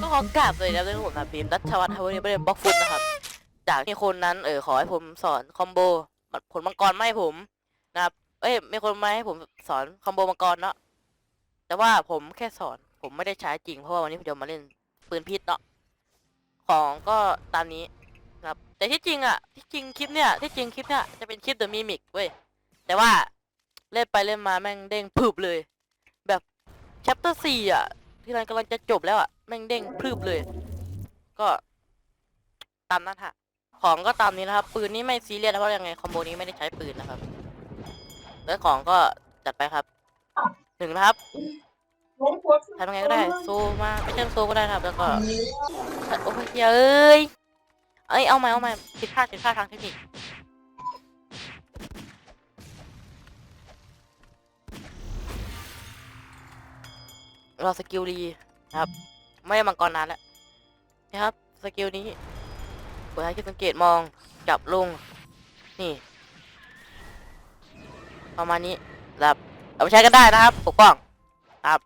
ก็ขอกราบเลยนะด้วยผมนะบีมรัชวัฒน์ทาวเวอร์เบรนบล็อกฟุตนะครับ จากที่คนนั้นเออขอให้ผมสอนคอมโบผลมังกรไม่ให้ผมนะครับเอ้ยมีคนมาให้ผมสอนคอมโบมังกรเนาะแต่ว่าผมแค่สอนผมไม่ได้ใช้จริงเพราะว่าวันนี้ผมจะมาเล่นปืนพิษเนาะของก็ตามนี้นะครับ แต่ที่จริงอะที่จริงคลิปเนี่ยที่จริงคลิปเนี่ยจะเป็นคลิปเดอะมิมิกเว้ยแต่ว่าเล่นไปเล่นมาแม่งเด้งพึบเลย แบบแชปเตอร์สี่อะที่มันกำลังจะจบแล้วอะ ม่งเด้งพรึบเลย ก็ตามนั้นฮะ ของก็ตามนี้นะครับ ปืนนี่ไม่ซีเรียสนะเพราะยังไงคอมโบนี้ไม่ได้ใช้ปืนนะครับแล้วของก็จัดไปครับหนึ่งนะครับทำยังไงก็ได้โซมาไม่ใช่โซก็ได้นะครับแล้วก็โอ้ยเอ้ยเอ้ยเอาใหม่เอาใหม่ผิดพลาดผิดพลาดทางเทคนิคเราสกิลดีนะครับ ไม่ได้มังกรนานแล้วนะครับสกิลนี้กดให้คิดสังเกตมองจับลง นี่ ประมาณนี้ครับเอาไปใช้กันได้นะครับปกป้องครับ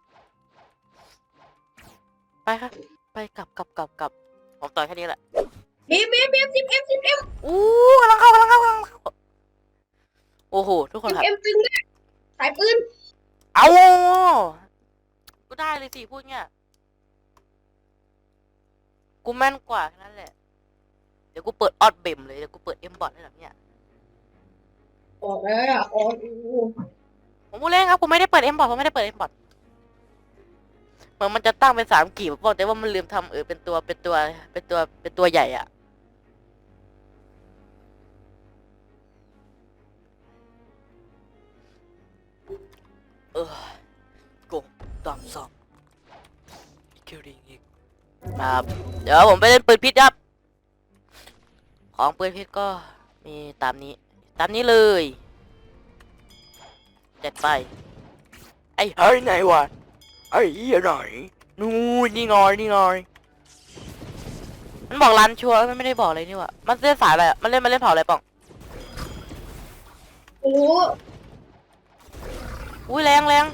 ไปครับ ไปกลับกลับกลับกลับผมต่อยแค่นี้แหละบีมบีมบีมสิบเอ็มสิบเอ็มอู้กำลังเข้ากำลังเข้ากำลังเข้าโอ้โหทุกคนสิบครับ เอ็มตึงเลยสายปืนเอาก็ได้เลยสิพูดเงี้ย กูแม่นกว่าแค่นั้นแหละ เดี๋ยวกูเปิดออดเบมเลยเดี๋ยวกูเปิดเอ็มบอทให้แบบเนี้ยออกแล้วอะออกอู้ผมพูดเล่นครับกูไม่ได้เปิดเอ็มบอทผมไม่ได้เปิดเอ็มบอทเหมือนมันจะตั้งเป็นสามกีบบอกแต่ว่ามันลืมทำเออเป็นตัวเป็นตัวเป็นตัวเป็นตัวใหญ่อะ ครับ เดี๋ยวผมไปเล่นปืนพิษครับ ของปืนพิษก็มีตามนี้ ตามนี้เลยเด็ดไปไอ้เฮ้ยไหนวะไอ้เหี้ยไหนนู่นนี่งอยนี่งอยมันบอกรันชัวร์มันไม่ได้บอกเลยนี่หวะมันเล่นสายอะไรอะมันเล่นมันเล่นเผาอะไรป่องโอ้อุ้ยแรงแรง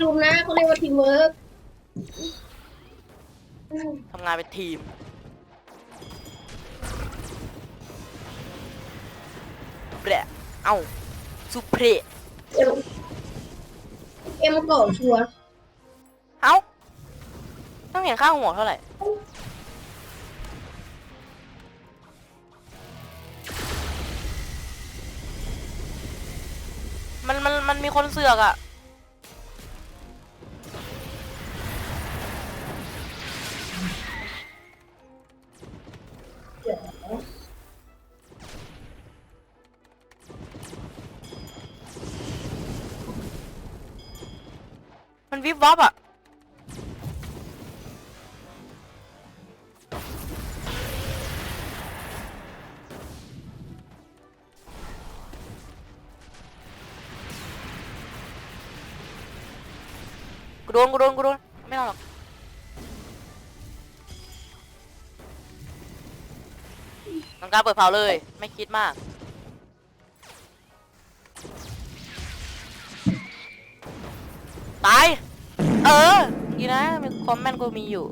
ดูนะเขาเรียกว่าทีมเวิร์กทำงานเป็นทีม แบะเอ้าสุเพรเอ็มเอ็มก่อชัวร์เอ้าต้องเห็นค่าหัวเท่าไหร่ มันมันมันมีคนเสือกอะ มันวิบวับอะกูโดนกูโดนกูโดนไม่เอาหรอกน้องการเปิดเผาเลย ไม่คิดมาก ตาย เออดีนะมีความแม่นกูมีอยู่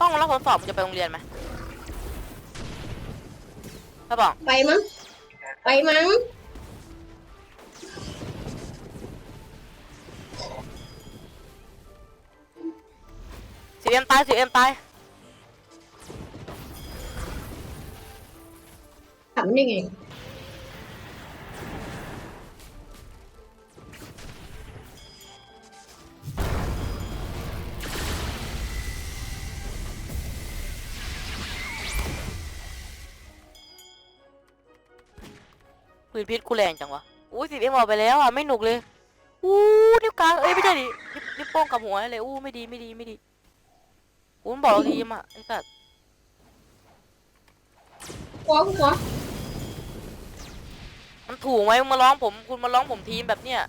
ต้องรับผลสอบมึงจะไปโรงเรียนไหมถ้าบอกไปมั้ง ไปมั้ง สิเอ็มตายสิเอ็มตาย ถามได้ไงปืนพิษกูแรงจังวะ อู้สิเอ็มออกไปแล้วอะ ไม่หนุกเลย อู้นิ้วกลาง เอ้ยไม่ใช่ดิ นิ้วนิ้วโป้งกับหัวเลย อู้ไม่ดีไม่ดีไม่ดี อู้มันบอกเราทีมอะไอ้สัสขวาขวา มันถูกไหมมึงมาร้องผม คุณมาร้องผมทีมแบบเนี้ย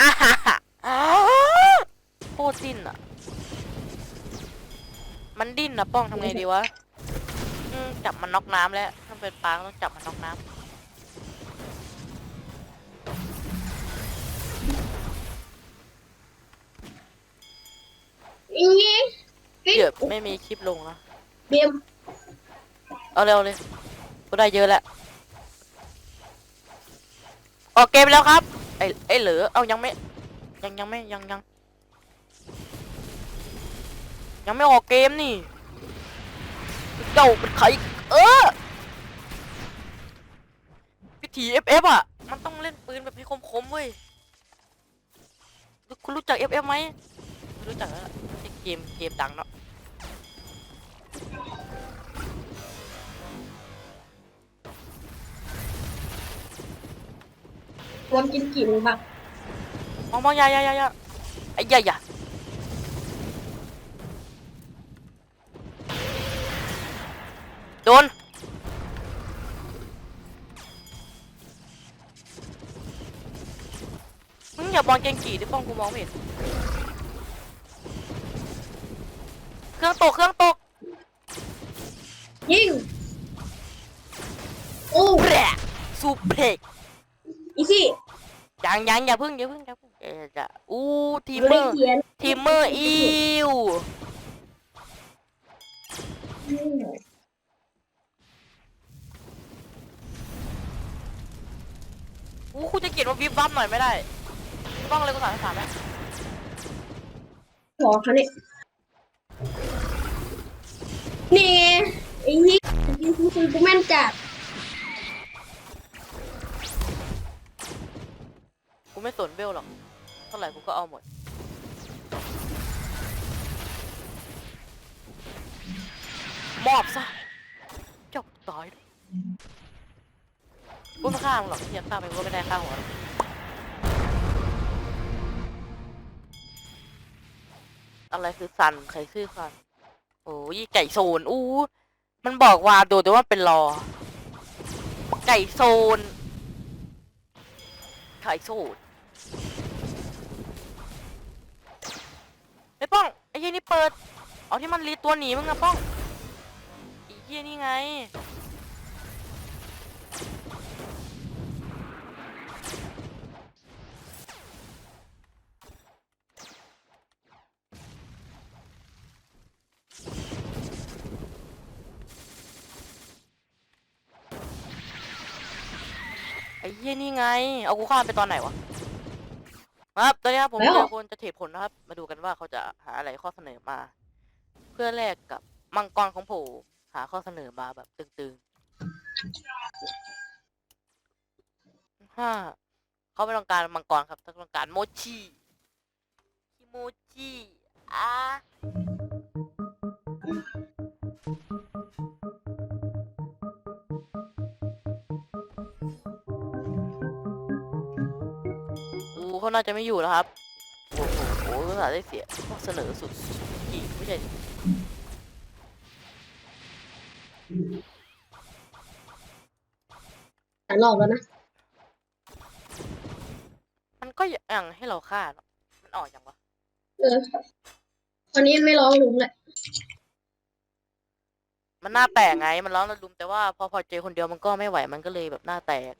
อ่าฮ่าฮ่าอ้าโคตรดิ้นอะ มันดิ้นนะป้องทำไงดีวะอืมจับมันน็อกน้ำแล้วถ้าเป็นปลาก็ต้องจับมันน็อกน้ำอย่างงี้เดี๋ยวไม่มีคลิปลงแล้วเบียมเอาเร็วเลยกูได้เยอะแล้ว ออกเกมแล้วครับไอ้ไอ้เหลือเอายังไม่ยังยังไม่ยังยังยังไม่ออกเกมนี่เจ้าเป็นใครเออพิธี FF อะมันต้องเล่นปืนแบบให้คมๆเว้ยคุณรู้จัก FF ไหมไม่รู้จักแล้วล่ะไอ้เกมเกมดังเนาะ วรกินกี่มึงบ้างมองมองอยาอยาอยาอยาไอ้ยาอยาโดนมึงอย่ามองเกงกี่ดิป้องกูมองไม่เห็นเครื่องตกเครื่องตกยิงโอ้แปะสูเพล็กอีซี่ ยังยังอย่าพึ่งอย่าพึ่งอย่าพึ่งเอ๊ะจะอู้ทีมไม่เมได้อร์เขียนทีมเมอร์อิวอืมอู้คุณจะเขียนว่าวิบวับหน่อยไม่ได้ต้องเลยกูสอนภาษาไหมขอเขาเนี่ยนี่ไงไอ้นี่กินกูคือกูแม่นจัด กูไม่สนเบลหรอกเท่าไหร่กูก็เอาหมด มอบซะเจ้าตายด้วยกูไม่ฆ่ามึงหรอกเฮียฆ่าไปกูไม่ได้ฆ่าหัวหรอกอะไรคือซันใครคือซันโอ้ยไก่โซนอู้มันบอกว่าโดดแต่ว่าเป็นรอ ไก่โซนไก่โซน ไอ้ป้องไอ้เหี้ยนี่เปิด เอาที่มันรีตัวหนีมึงอะป้องไอ้เหี้ยนี่ไงไอ้เหี้ยนี่ไง เอากูข้ามไปตอนไหนวะ ครับตอนนี้ครับผมเจอคนจะเทรดผลนะครับ มาดูกันว่าเขาจะหาอะไรข้อเสนอมา เพื่อแลกกับมังกรของผมหาข้อเสนอมาแบบตึงๆห้าเขาไม่ต้องการมังกรครับเขาต้องการโมชิคิโมจิ อูเขาน่าจะไม่อยู่แล้วครับ โอ้โหโอ้โหภาษาห์ได้เสียข้อเสนอสุดกี่ไม่ใช่สารหลอกแล้วนะ มันก็ยังให้เราฆ่าเนอะมันออกอย่างวะเออตอนนี้ไม่ร้องลุงแหละมันหน้าแตกไง มันร้องระดุมแต่ว่าพอพอเจอคนเดียวมันก็ไม่ไหวมันก็เลยแบบหน้าแตก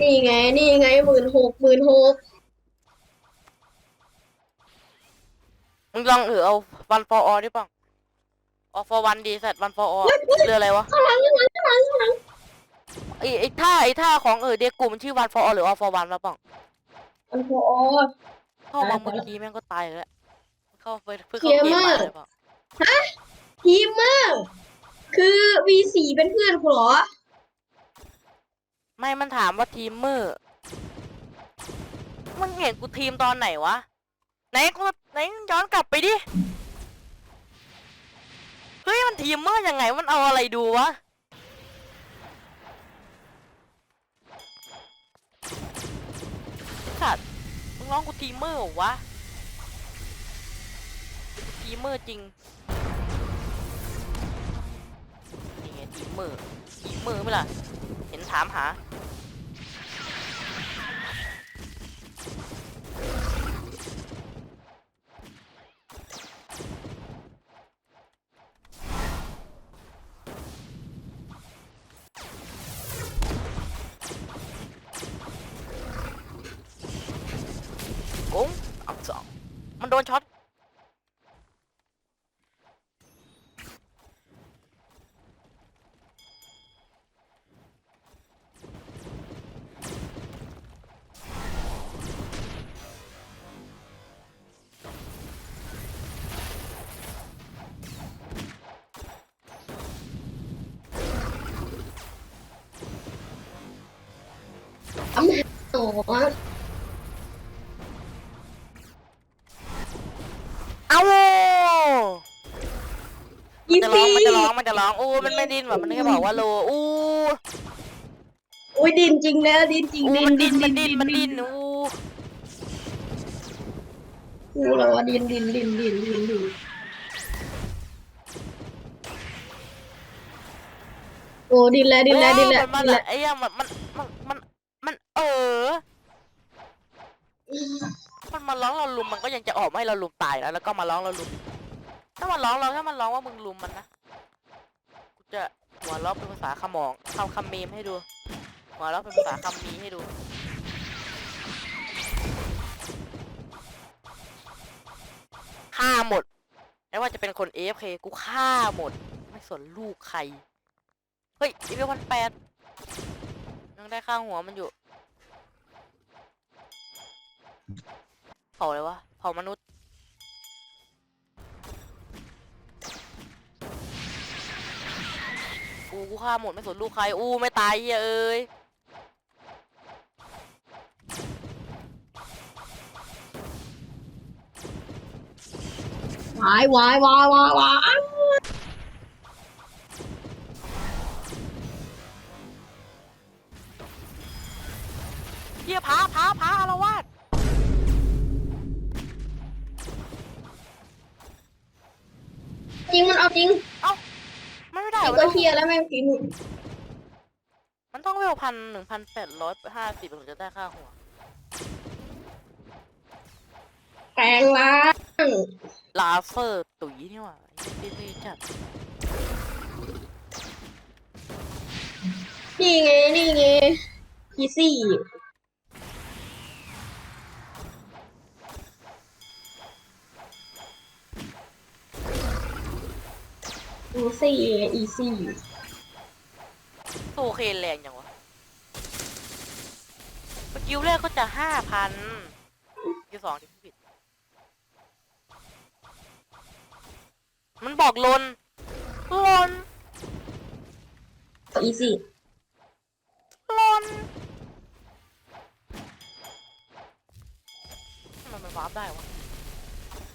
นี่ไง นี่ไงหมื่นหกหมื่นหกมึงลองเออเอาวันฟอร์อดิป่องออฟอร์วันดีสัตว์วันฟอร์อเรืออะไรวะข้างหลังข้างหลังข้างหลังข้างหลังไอไอท่าไอท่าของเออเด็กกลุ่มนชื่อวันฟอร์หรือออฟอร์วันวะป่องอันพอเข้ามาเมื่อกี้แม่งก็ตายเลยแหละเข้าไปเพิ่งเหี้เข้ายเกมมากมาเลยป่องทีมเมอร์คือ V4 เป็นเพื่อนกูเหรอ ไม่มันถามว่าทีมเมอร์มึงเห็นกูทีมตอนไหนวะ ไหนกูไหนย้อนกลับไปดิ เฮ้ย มันทีมเมอร์ยังไงมันเอาอะไรดูวะ สัตว์มึงร้องกูทีมเมอร์เหรอวะ ทีมเมอร์จริงนี่ไงผีมือผีมือไหมล่ะ ห็นถามหากุ้งอักสองมันโดนช็อต อเอ้าอีมันจะร้อซี่งมันจะร้องมันจะร้องอู้มันไม่ดิ้นแบบมันแค่บอกว่าโลอู้โอ้ยดินจริงแล้วดินจริงอู้ดิมันนดิ้นมันดิ้นมันดิ้นอู้กูแล้วว่าดินดินดินดินดินดินโอ้ดินแล้วดินแล้วดินแล้วมันดินมันแล้วไอ้เหี้ยังมันมันมันมันมันเออ มันมาร้องเราลุมมันก็ยังจะออกมาให้เราลุมตายแล้วแล้วก็มาร้องเราลุม ถ้ามันร้องเราถ้ามันร้องว่ามึงลุมมันนะกูจะหัวเราะเป็นภาษาขมองคำคำมีมให้ดู หัวเราะเป็นภาษาคำมีให้ดูฆ่าหมดไม่ว่าจะเป็นคน AFK กูฆ่าหมด ไม่สนลูกใคร เฮ้ยอีเวลพันแปดยังได้ข้างหัวมันอยู่ เผาเลยวะเผามนุษย์กูกูฆ่าหมดไม่สนลูกใคร อู้ไม่ตายเหี้ยเอ้ยวายวายวายวายวายเหี้ยพาพาพาอาร ไม่ได้ไอ้วะก็เฮียแล้วแม่งกินมันต้องเวลพันหนึ่งพันแปดร้อยห้าสิบถึงจะได้ค่าหัว แปลงร่างลาเซอร์ตุ๋ยนี่หว่าดีดีจัดนี่ไง นี่ไงอีซี่ อีซี่อีซี่โอเคแรงจังวะสกิลแรกก็จะห้าพันสกิลสองที่ผิด มันบอกลนลนอีซี่ลนทำไมมันวาร์ปได้วะ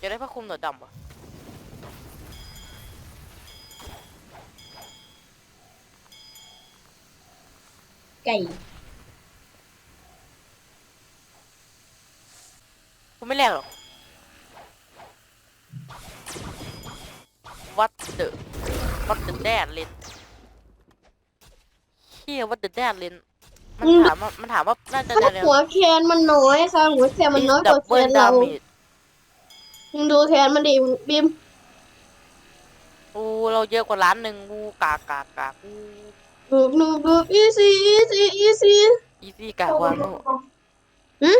จะได้ผ้าคลุมหนวดดำวะ ไก่กูไม่แลกหรอก What the What the dad เลนเฮีย What the dad เลนมันถามว่ามันถามว่าน่าจะถ้าได้หัวแคนมันน้อยค่ะหัวแคนมันน้อยกว่าแคนเรา damage มึงดูแคนมันดิบิมอูเราเยอะกว่าล้านหนึ่งอูกากกาก กากอูดูดูดูอีซี่อีซี่อีซี่อีซี่กากวาโนหืม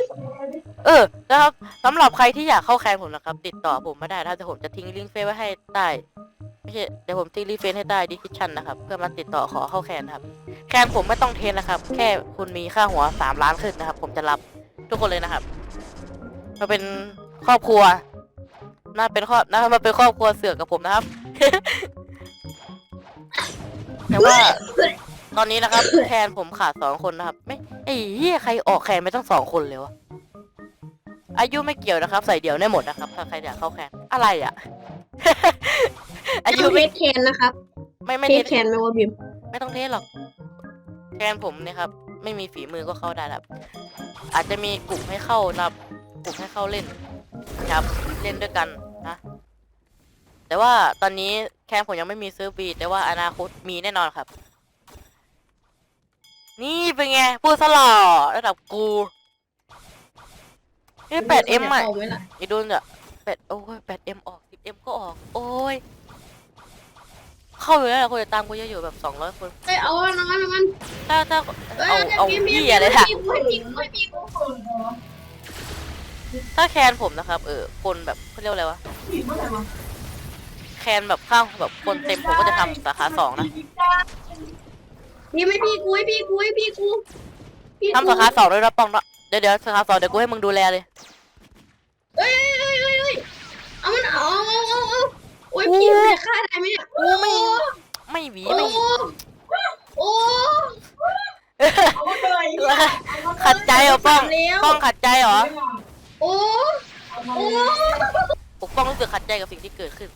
เออนะครับสำหรับใครที่อยากเข้าแคนผมนะครับ ติดต่อผมมาได้นะครับแต่ผมจะทิ้งลิงก์เฟซไว้ให้ใต้ไม่ใช่เดี๋ยวผมทิ้งลิงก์เฟซให้ใต้ดีคิชั่นนะครับ เพื่อมาติดต่อขอเข้าแคนนะครับ แคนผมไม่ต้องเทรนนะครับ แค่คุณมีค่าหัวสามล้านขึ้นนะครับ ผมจะรับทุกคนเลยนะครับมาเป็นครอบครัวน่าเป็นครอบน่ามาเป็นครอบครัวเสือกกับผมนะครับ แต่ว่าตอนนี้นะครับแคนผมขาดสองคนนะครับ ไม่ไอ้เหี้ยใครออกแคนไม่ต้องสองคนเลยวะอายุไม่เกี่ยวนะครับ ใส่เดี่ยวได้หมดนะครับถ้าใครอยากเข้าแคนอะไรอะ อายุเทไม่สแคนนะครับไม่ไม่เทเทสสแคนไหมว่าบิมไม่ต้องเทสหรอกแคนผมเนี่ยครับ ไม่มีฝีมือก็เข้าได้ครับ อาจจะมีกลุ่มให้เข้านะครับ กลุ่มให้เข้าเล่นนะครับ เล่นด้วยกันนะ แต่ว่าตอนนี้แคนผมยังไม่มีซื้อบีแต่ว่าอนาคตมีแน่นอนครับ นี่เป็นไงพูดสลอระดับกูนี่แปดเอ็มอะาไว้ล่ะไอ้โดนอะแปดโอ้ยแปดเอ็มออกสิบเอ็มก็ออก โอ้ยเข้าอยู่แล้วคนจะตามกูเยอะอยู่แบบสองร้อยคนเอ้ยเอาอันนั้นอันนั้นถ้าถ้าเอ้ยเอาเอาพี่พี่พี่อะไรล่ะพี่พี่พี่พี่พี่ถ้าแคนผมนะครับ เออคนแบบเขาเรียกว่าอะไรวะ แคนแบบข้างแบบคนเต็มผมก็จะทำสาขาสองนะพี่ไม่พี่กูให้พี่กูให้พี่กูพี่กูทำสาขาสองด้วยนะปองเนาะเดี๋ยวเดี๋ยวสาขาสองเดี๋ยวกูให้มึงดูแลเลยเอ้ยเอ้ยเอ้ยเอ้ยเอามันเอาเอาเอาเอาโอ้ยพี่มันจะฆ่าได้ไหมเนี่ยโอ้ไม่ไม่หวีโอ้ไม่โอ้ขัดใจเหรอป้องแล้วป้องขัดใจเหรอโอ้โอ้ปกป้องรู้สึกขัดใจกับสิ่งที่เกิดขึ้น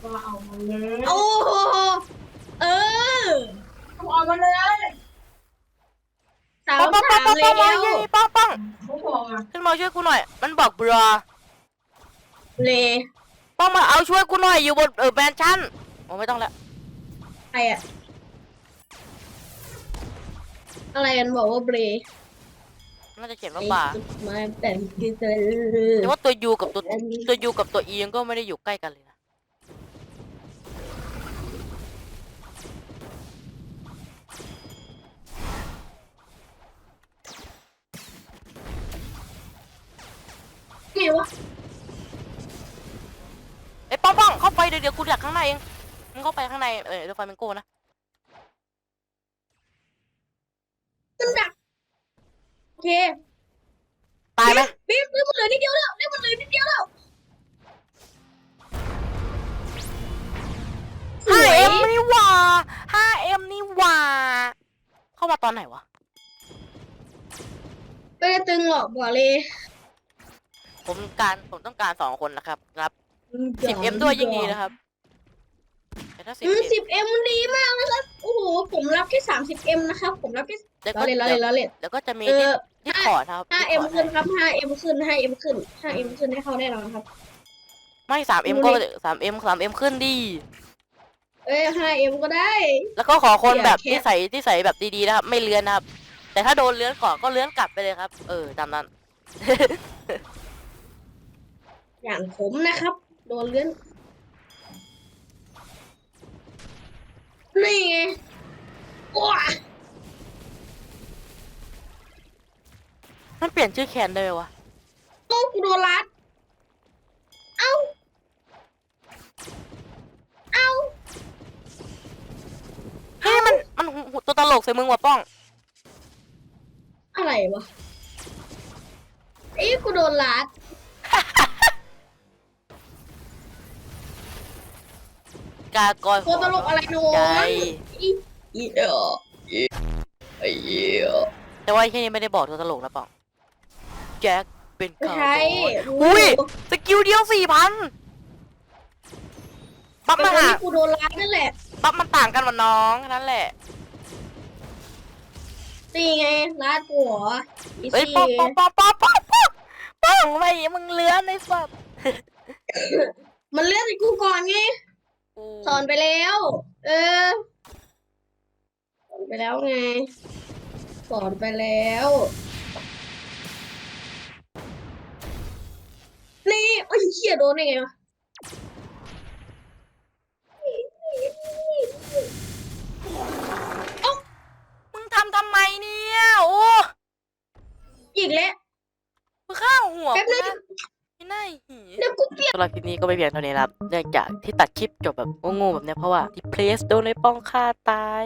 โอ้โหเออเอามาเลยสามป้องป้องป้สาองมป้องแล้ป้องวป้องป้องเขาบอกอะขึ้นมาช่วยกูหน่อย มันบอกบรอเลป้องมาเอาช่วยกูหน่อยอยู่บนเออแมนชั่นโอ้ไม่ต้องแล้วใครอะอะไรกันบอกว่าเบรน่าจะเขียนว่าบาร์มาแต่งกิเตอแต่ว่าตัวยูกับตัวตัวยูกับตัวอียังก็ไม่ได้อยู่ใกล้กันเลยนะ ไงวะเอ้ยป้องป้องเข้าไปเดี๋ยวเดี๋ยวกูดักข้างในเองมึงเข้าไปข้างในเออเดี๋ยวไฟมันโก้นะมันดักโอเคตายไหมบีมบีมมันเหลือนิดเดียวแล้วบีมมันเหลือนิดเดียวแล้วสห้าวยเอ็มนี่หว่าห้าเอ็มนี่หว่าเข้ามาตอนไหนวะไม่ได้ตึงหรอกบอกเลย ผมการผมต้องการสองคนนะครับรับสิบเอ็มด้วยยิ่งดีนะครับแต่ถ้าสิบอืมเอ็มสิบเอ็มมันดีมากนะครับโอ้โหผมรับแค่สามสิบเอ็มนะครับ ผมรับแค่แล้วล้ก็อเล่นล้อเล่นล้อเล่นแล้วก็จะมีเออที่ขอร์ดครับห้าที่เอ็มขอร์ดขึ้นครับห้าเอ็มขึ้นห้าเอ็มขึ้นห้าเอ็มขึ้นให้เขาแน่นอนครับ ไม่สามเอ็มดูก็ดิสามเอ็มสามเอ็มขึ้นดีเอ้ยห้าเอ็มก็ได้ แล้วก็ขอคนอย่าแบบแค่ที่ใส่ที่ใส่แบบดีๆนะครับ ไม่เลื้อนนะครับ แต่ถ้าโดนเลื้อนก่อนก็เลื้อนกลับไปเลยครับ เออตามนั้น อย่างผมนะครับ โดนเลื่อนนี่ไงว้ามันเปลี่ยนชื่อแคนได้ไหมวะโอ้กูโดนรัด เอ้า เอ้าเฮ้ยมันมันหูหูตัวตลกใส่มึงว่ะป้อง อะไรวะเอ้ยกูโดนรัด กากอยตัวตลกอะไรโน้ใจอีอีเอออีไอ้เหี้ยแต่ว่าไอ้แค่นี้ไม่ได้บอกตัวตลกนะป้องแจ็คเป็นไม่คาวใช่บอยอุ้ยสกิลเดียวสี่พันปั๊บเป็นมาคนหาที่กูโดนรัดนั่นแหละปั๊บมันต่างกันวะน้องแค่นั้นแหละนี่ไงรัดกูเหรออีเฮ้ยซี่ป้องป้องป้องป้องป้องป้องป้องไม่มึงเลื้อนในสัตว์มันเลื่อนให้กูก่อนไง สอนไปแล้ว เออ สอนไปแล้วไง สอนไปแล้ว นี่โอ้ยเหี้ยโดนได้ไงวะมึงทำทำไมเนี่ย โอ้อีกแล้วมึงข้าวหัวแป๊บกูนึงนะ ไม่น่าหีเดี๋ยวกูเปลี่ยนสำหรับคลิปนี้ก็ไม่เพียงเท่านี้นะครับเนื่องจากที่ตัดคลิปจบแบบโง่ๆแบบเนี้ยเพราะว่าที่เพลสโดนในป้องฆ่าตาย